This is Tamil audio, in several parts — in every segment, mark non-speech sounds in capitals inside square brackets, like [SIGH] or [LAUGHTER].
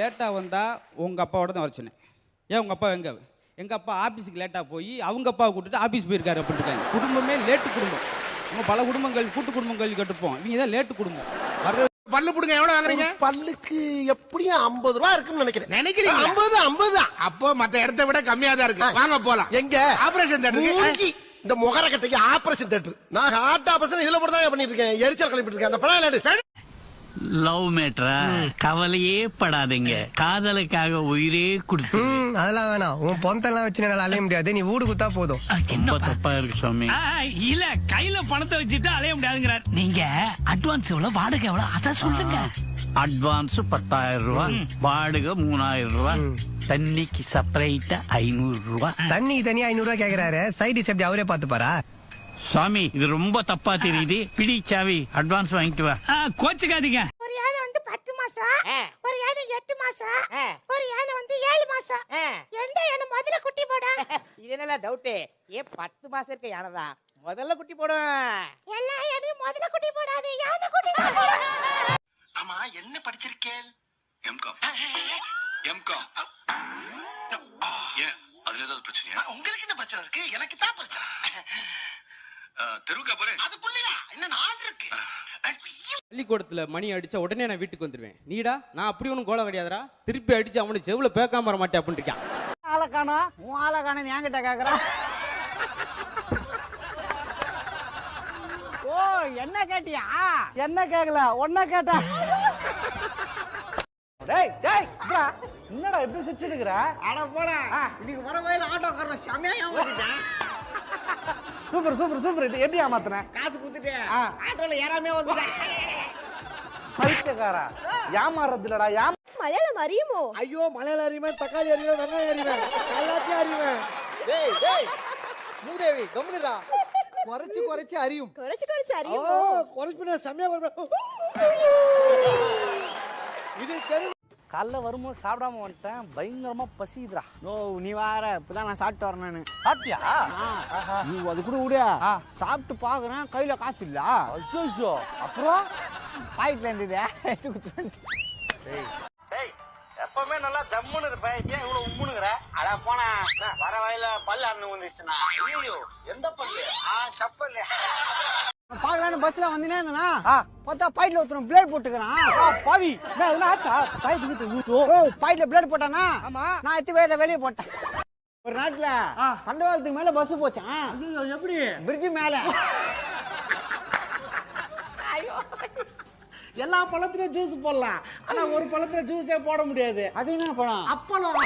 லேட்டாக வந்தால் உங்கள் அப்பாவோட தான் வர சொன்னேன். ஏன் உங்கள் அப்பா எங்கே? எங்கள் அப்பா ஆஃபீஸுக்கு லேட்டாக போய் அவங்க அப்பாவை கூட்டிட்டு ஆஃபீஸ் போயிருக்காரு அப்படின்ட்டு குடும்பமே லேட்டு குடும்பம். நம்ம பல குடும்பங்கள் கூட்டு குடும்பங்கள் கட்டுப்போம். இவங்க தான் லேட்டு குடும்பம். பல்லு புடுங்க எவ்வளவு வாங்குறீங்க? பல்லுக்கு எப்படியும் ஐம்பது ரூபா இருக்குன்னு நினைக்கிறேன். நினைக்கிறீங்க ஐம்பது ஐம்பது. அப்போ மத்த இடத்தை விட கம்மியா தான் இருக்கு. வாங்க போலாம். எங்க? ஆபரேஷன். தேட்டருக்கு. இந்த முகர கட்டைக்கு ஆபரேஷன் தேட்டர். நான் ஹார்ட் ஆபரேஷன் இதுல போட்டு தான் பண்ணிட்டு இருக்கேன். எரிச்சல் கிளப்பிட்டு இருக்கேன். அந்த படம் லவ் மேட்ரா கவலையே படாதீங்க. காதலுக்காக உயிரே கொடுத்து அதெல்லாம் வேணாம். உன் பொந்தெல்லாம் வச்சு என்னால அலைய முடியாது. நீ வீடு குத்தா போதும். ரொம்ப தப்பா இருக்கு சுவாமி இல்ல. கையில பணத்தை வச்சுட்டு அலைய முடியாதுங்கிறார். நீங்க அட்வான்ஸ் எவ்வளவு வாடகை எவ்வளவு அத சொல்லுங்க. அட்வான்ஸ் பத்தாயிரம் ரூபாய் வாடகை மூணாயிரம் ரூபாய் தண்ணிக்கு செப்பரேட்டா ஐநூறு ரூபாய் தண்ணி தனியா ஐநூறு ரூபாய் கேக்குறாரு. சைடிஸ் எப்படி அவரே பாத்துப்பாரா சுவாமி இது ரொம்ப தப்பா தெரியுது. பிடி சாவி அட்வான்ஸ் வாங்கிட்டு வா. கோச்சுக்காதீங்க. ஒரு யானை வந்து பத்து மாசம் ஒரு யானை எட்டு மாசம் ஒரு யானை வந்து ஏழு மாசம். எந்த யானை முதல்ல குட்டி போட [LAUGHS] இது என்னல டவுட்டு ஏன் பத்து மாசம் இருக்க யானை தான். முதல்ல குட்டி போடும். எல்லா யானையும் முதல்ல குட்டி போடாது யானை குட்டி ஆமா என்ன படிச்சிருக்கேன் எம்காம் எம்காம் ஏன் அதுல ஏதாவது பிரச்சனையா? உங்களுக்கு என்ன பிரச்சனை இருக்கு? எனக்கு தான் பிரச்சனை. தெருவுக்கா போறேன். அதுக்குள்ளயா? இன்னும் நாள் இருக்கு? பள்ளிக்கூடத்தில் மணி அடிச்சா உடனே நான் வீட்டுக்கு வந்துடுவேன் நீடா நான் அப்படி ஒன்றும் கோலம் கிடையாதுடா. திருப்பி அடிச்சு அவனை செவில் பேக்காம வர மாட்டேன் அப்படின்ட்டு இருக்கான். ஆளை காணா உன் ஆளை காணா என்கிட்ட கேக்குறான் ஓ என்ன கேட்டியா? என்ன கேக்கல? ஒன்ன கேட்டா. டேய் டேய். என்னடா இப்படி சிரிச்சிருக்கிற அட போடா. இன்னைக்கு வர வயல ஆட்டோக்காரன் செமையா ஏமாத்திட்டேன். Super super super. இது எப்படி ஏமாத்துறேன் காசு குடுத்துட்டு ஆட்டோல ஏறாமே வந்துட்டேன் பைத்தியக்காரா ஏமாறதுலடா ஏமா மலையாளம் அறியுமோ ஐயோ மலையில அறிவேன் தக்காளி அறிவேன் வெங்காயம் அறிவேன் எல்லாத்தையும் அறிவேன் டேய் டேய். மூதேவி கம்முனுடா. குறைச்சு குறைச்சு அறியும். குறைச்சு குறைச்சு அறியுமோ? குறைச்சு செம்மையா குறைப்பேன் இது தெரு காலைல வரும்போது சாப்பிடாம வந்துட்டேன். பயங்கரமா பசிக்குதுடா. ஓ நீ வேற இப்பதான் நான் சாப்பிட்டு வரேன் நானு. சாப்பிட்டியா? நீ அது கூட விடு. சாப்பிட்டு பாக்குறேன் கையில காசு இல்ல. அச்சோ அப்புறம்? பாக்கெட்ல இருந்தது. எடுத்து. எப்பவுமே நல்லா ஜம்முன்னு இருப்பேன். ஏன் இவ்வளவு உம்முனுங்கிற? அட போனா வர வயல பல்லு அண்ணன் வந்துச்சுனா ஐயோ எந்த பல்லு? ஆ செப்பல் பாக்கலான்னு பஸ்ல வந்தீங்கன்னா இருந்தனா பார்த்தா பாயிட்ல ஒருத்தன் பிளேட் போட்டுக்கிறான். பாவி. என்ன ஆச்சா? பாயிட்டு ஓ பாயிட்ல பிளேட் போட்டானா? ஆமா. நான் எத்தி வேத வெளிய போட்டேன். ஒரு நாட்டுல தண்டவாளத்துக்கு மேல பஸ் போச்சான் எப்படி? பிரிட்ஜ் மேல. எல்லா பழத்துலயும் ஜூஸ் போடலாம். ஆனா ஒரு பழத்துல ஜூஸே போட முடியாது. அது என்ன பழம்? அப்பளம்.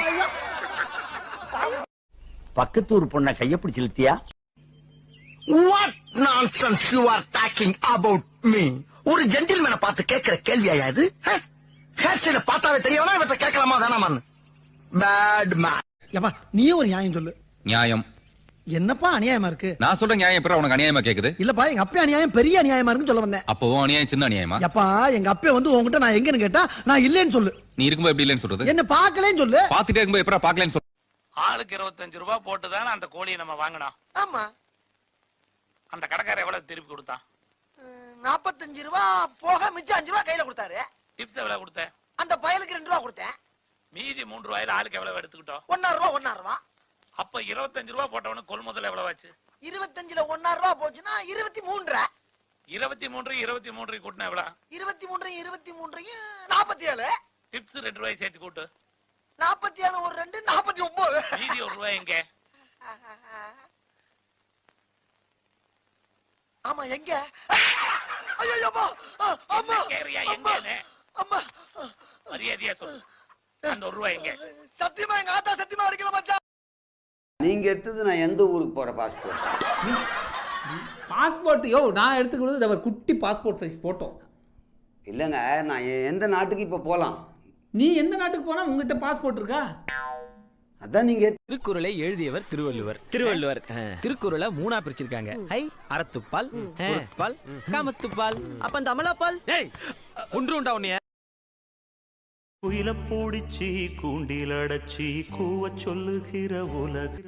பக்கத்து ஒரு பொண்ண கைய பிடிச்சு இழுத்தியா? What nonsense you are talking about me ஒரு ஜென்டில்மேனை பார்த்து கேட்கிற கேள்வியா இது? ஹேர் ஸ்டைல பார்த்தாவே தெரியவனா இவற்றை கேட்கலாமா? வேணாமான்னு. பேட் மேன் ஏப்பா நீயே ஒரு நியாயம் சொல்லு. நியாயம். என்னப்பா அநியாயமா இருக்கு? நான் சொல்ற நியாயம் எப்பறம் உனக்கு அநியாயமா கேக்குது? இல்லப்பா எங்க அப்பா அநியாயம் பெரிய அநியாயமா இருக்குன்னு சொல்ல வந்தேன். அப்பவும் அநியாயம் சின்ன அநியாயமா? எப்பா எங்க அப்பா வந்து உன்கிட்ட நான் எங்கன்னு கேட்டா நான் இல்லைன்னு சொல்லு. நீ இருக்கும்போது எப்படி இல்லைன்னு சொல்றது? என்ன பார்க்கலன்னு சொல்லு. பாத்துட்டே இருக்கும்போது எப்பறம் பாக்கலன்னு சொல்ற ஆளுக்கு இருபத்தஞ்சு ரூபாய் போட்டு தானே அந்த கோழியை நம்ம வாங்கினோம். ஆமா. அந்த கடைக்காரர் எவ்வளவு திருப்பி கொடுத்தான்? நாற்பத்தஞ்சு ரூபா போக மிச்சம் அஞ்சு ரூபா கையில கொடுத்தாரு. டிப்ஸ் எவ்வளவு கொடுத்த அந்த பயலுக்கு ரெண்டு ரூபா கொடுத்தேன். மீதி மூன்று ரூபாயில ஆளுக்கு எவ்வளவு எடுத்துக்கிட்டோம்? ஒன்னாறு ரூபா ஒன்னாறு ரூபா. அப்ப இருபத்தஞ்சு ரூபாய் போட்டவனு கொள்முதல் எவ்வளவு ஆச்சு இருபத்தஞ்சுல ஒன்னாறு ரூபா போச்சுன்னா இருபத்தி மூன்றரை இருபத்தி மூன்று இருபத்தி மூன்று கூட்டினா எவ்வளவு? இருபத்தி மூன்றையும் இருபத்தி மூன்றையும் நாற்பத்தி ஏழு டிப்ஸ் ரெண்டு ரூபாய் சேர்த்து கூட்டு. நாற்பத்தி ஏழு ஒரு ரெண்டு நாற்பத்தி ஒன்பது மீதி ஒரு ரூபாய் எங்க? ஆமா எங்க? ஐயோ அம்மா! கேரியா எங்கன்னு? அம்மா! மரியாதையா சொல்லு. அந்த ஒரு ரூபாய் எங்க? சத்தியமா எங்க ஆத்தா சத்தியமா அடிக்கல மச்சான். நீங்க எடுத்தது நான் எந்த ஊருக்கு போற பாஸ்போர்ட் பாஸ்போர்ட் யோ நான் எடுத்துக்கிறது ஒரு குட்டி பாஸ்போர்ட் சைஸ் போட்டோம் இல்லைங்க நான் எந்த நாட்டுக்கு இப்போ போகலாம் நீ எந்த நாட்டுக்கு போனா உங்ககிட்ட பாஸ்போர்ட் இருக்கா? அதான் நீங்க திருக்குறளை எழுதியவர் திருவள்ளுவர். திருவள்ளுவர். திருக்குறளை மூணா பிரிச்சிருக்காங்க. ஐ அறத்துப்பால் பொருட்பால் காமத்துப்பால். அப்ப அந்த அமலாப்பால் ஏய் ஒன்று உண்டா உன்னைய குயில பூடிச்சி கூண்டில் அடைச்சி கூவ சொல்லுகிற உலகிற